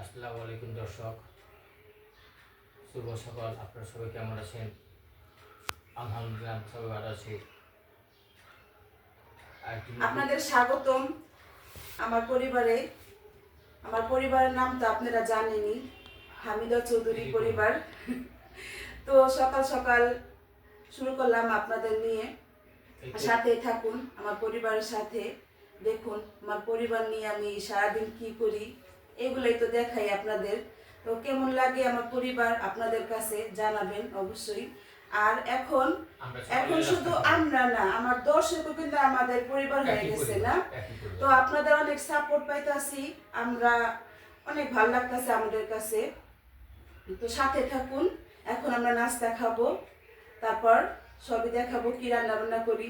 আসসালামু আলাইকুম দর্শক। শুভ সকাল আপনারা সবাই কেমন আছেন? আলহামদুলিল্লাহ সবাই ভালো আছি। আপনাদের স্বাগতম আমার পরিবারে। আমার পরিবারের নাম তো আপনারা জানেনই হামিদা চৌধুরী পরিবার। তো সকাল সকাল শুরু করলাম আপনাদের নিয়ে। সাথে থাকুন আমার পরিবারের সাথে। দেখুন আমার পরিবার নিয়ে আমি সারাদিন কি করি এগুলোই তো দেখাই আপনাদের। তো কেমন লাগে আমার পরিবার আপনাদের কাছে জানাবেন অবশ্যই। আর এখন এখন শুধু আমরা না আমার দর্শকও কিন্তু আমাদের পরিবার হয়ে গেছে না? তো আপনাদের অনেক সাপোর্ট পাইতাছি আমরা অনেক ভালো লাগতেছে আমাদের কাছে। তো সাথে থাকুন এখন আমরা নাস্তা খাব তারপর সবই দেখাবো কি রান্না বান্না করি।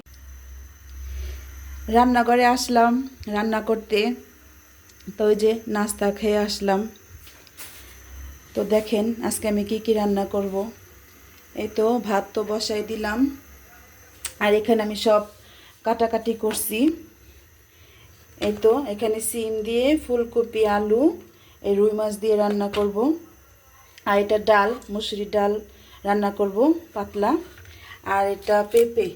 রান্নাঘরে আসলাম রান্না করতে। তো ওই যে নাস্তা খেয়ে আসলাম। তো দেখেন আজকে আমি কি কি রান্না করব। এই তো ভাত তো বসাই দিলাম। আর এখানে আমি সব কাটাকাটি করছি। এই তো এখানে সিম দিয়ে ফুলকপি, আলু, এই রুই মাছ দিয়ে রান্না করব। আর এটা ডাল মুসুরি ডাল রান্না করব, পাতলা। আর এটা পেঁপে,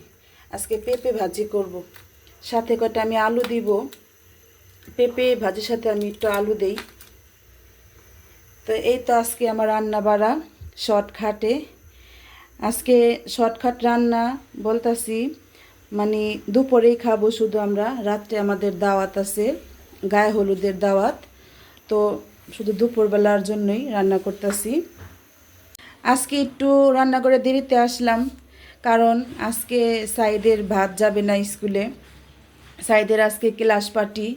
আজকে পেঁপে ভাজি করব। সাথে কটা আমি আলু দিব। পেঁপে, ভাজির সাথে আমি একটু আলু দেই। তো এই তো আজকে আমার রান্না বাড়া, শর্টকাটে। আজকে শর্টকাট রান্না বলতাছি মানে দুপুরেই খাব শুধু আমরা, রাত্রে আমাদের দাওয়াত আছে, গায়ে হলুদের দাওয়াত। তো শুধু দুপুরবেলার জন্যই রান্না করতেছি। আজকে একটু রান্না করে দেরিতে আসলাম, কারণ আজকে সাইদের ভাত যাবে না স্কুলে। সাইদের আজকে ক্লাস পার্টি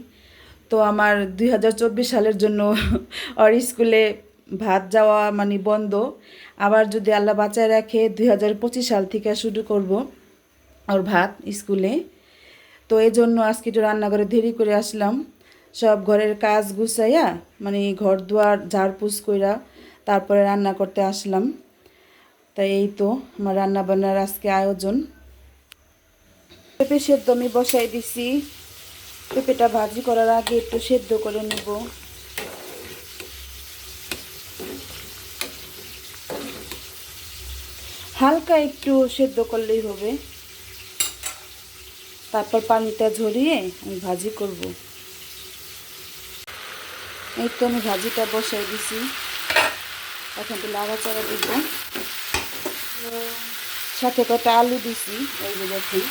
তো আমার দুই হাজার চব্বিশ সালের জন্য ওর স্কুলে ভাত যাওয়া মানে বন্ধ। আবার যদি আল্লাহ বাঁচায় রাখে, দুই হাজার পঁচিশ সাল থেকে শুরু করব ওর ভাত স্কুলে। তো এই জন্য আজকে একটু রান্নাঘরে দেরি করে আসলাম। সব ঘরের কাজ গুছাইয়া মানে ঘর দুয়ার ঝাড়পুছ কইরা তারপরে রান্না করতে আসলাম। তাই এই তো আমার রান্না বান্নার আজকে আয়োজন। পেঁপে সেদ্ধ আমি বসাই দিছি। পেঁপেটা ভাজি করার আগে একটু সেদ্ধ করে নেব। হালকা একটু সেদ্ধ করলেই হবে। তারপর পানিটা ঝরিয়ে আমি ভাজি করব। এই তো আমি ভাজিটা বসাই দিছি। এখন তো লাড়াচাড়া দিব। সাথে কটা আলু দিছি, এই যে দেখুন।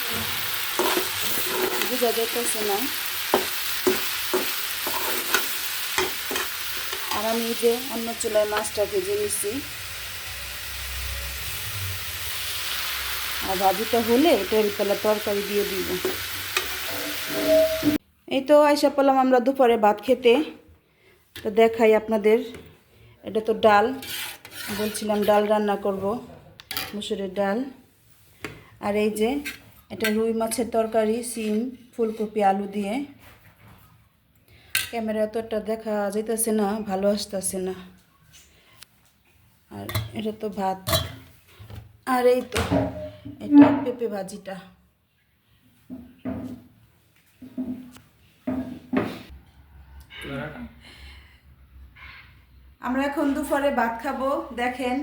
বোঝা না। আর আমি এই যে অন্য চুলায় মাছটা ভেজে নিছি। আর ভাজিটা হলে এটার পেলা তরকারি দিয়ে দিব। এই তো আইসা পেলাম আমরা দুপুরে ভাত খেতে। তো দেখাই আপনাদের, এটা তো ডাল। বলছিলাম ডাল রান্না করব, মুসুরের ডাল। আর এই যে এটা রুই মাছের তরকারি, সিম, ফুলকপি, আলু দিয়ে। ক্যামেরা এতটা দেখা যাইতেছে না, ভালো আসতেছে না। আর এটা তো ভাত। আর এই তো, এটা পেঁপে ভাজিটা। আমরা এখন দুপুরে ভাত খাব, দেখেন।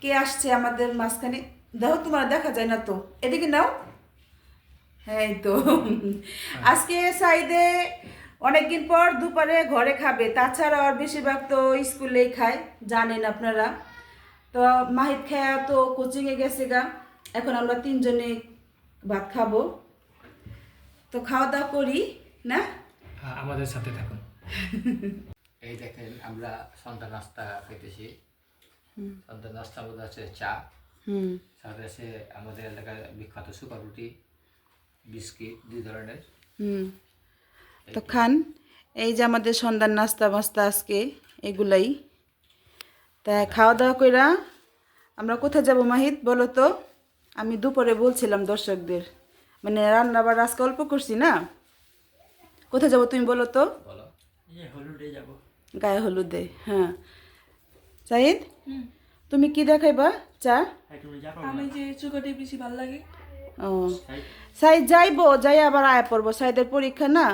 কে আসছে আমাদের মাঝখানে? দেখো, তোমার দেখা যায় না তো। এদিকে নাও। হ্যাঁ তো। আজকে সাইদে অনেকদিন পর দুপুরে ঘরে খাবে। তাছাড়া আর বেশিরভাগ তো স্কুলেই খায় জানেন আপনারা। তো মাহিত খায়া তো কোচিংয়ে গেছে গা। এখন আমরা তিনজনে ভাত খাব। তো খাওয়া দাওয়া করি না? হ্যাঁ, আমাদের সাথে থাকুন। এই দেখেন আমরা সন্ধ্যা নাস্তা খেতেছি সন্ধ্যা নাস্তা মধ্যে আছে চা। হুম। সাথে আছে আমাদের এলাকার বিখ্যাত সুপার রুটি বিস্কিট দুই ধরনের। হুম। তো খান এই যে আমাদের সন্ধ্যার নাস্তা মাস্তা আজকে এগুলাই। তা খাওয়া দাওয়া কইরা আমরা কোথায় যাব মাহিত বলো তো? আমি দুপুরে বলছিলাম দর্শকদের। মানে রান্না বাড়া আজকে অল্প করছি না? কোথায় যাব তুমি বলো তো? গায়ে হলুদে হ্যাঁ। সাহিদ তুমি কি দেখাইবা চা? আমি যে চুকাটি বেশি ভালো লাগে। ও। সাইদ যাইবো যাই আবার আয় পড়ব। সাইদের পরীক্ষা না?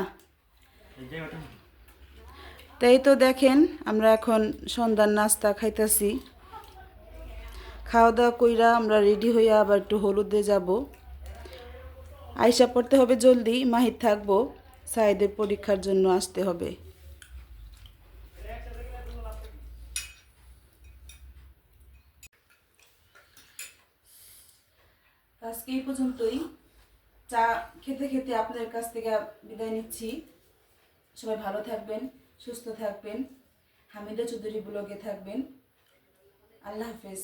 তাই তো দেখেন, আমরা এখন সন্ধ্যার নাস্তা খাইতাছি। খাওয়া দাওয়া কইরা আমরা রেডি হইয়া আবার একটু হলুদে যাব। আয়সা পড়তে হবে জলদি, মাহির থাকব সাইদের পরীক্ষার জন্য আসতে হবে। আজকে এই পর্যন্তই। চা খেতে খেতে আপনার কাছ থেকে বিদায় নিচ্ছি। সবাই ভালো থাকবেন সুস্থ থাকবেন। হামিদা চৌধুরী ব্লগে থাকবেন। আল্লাহ হাফেজ।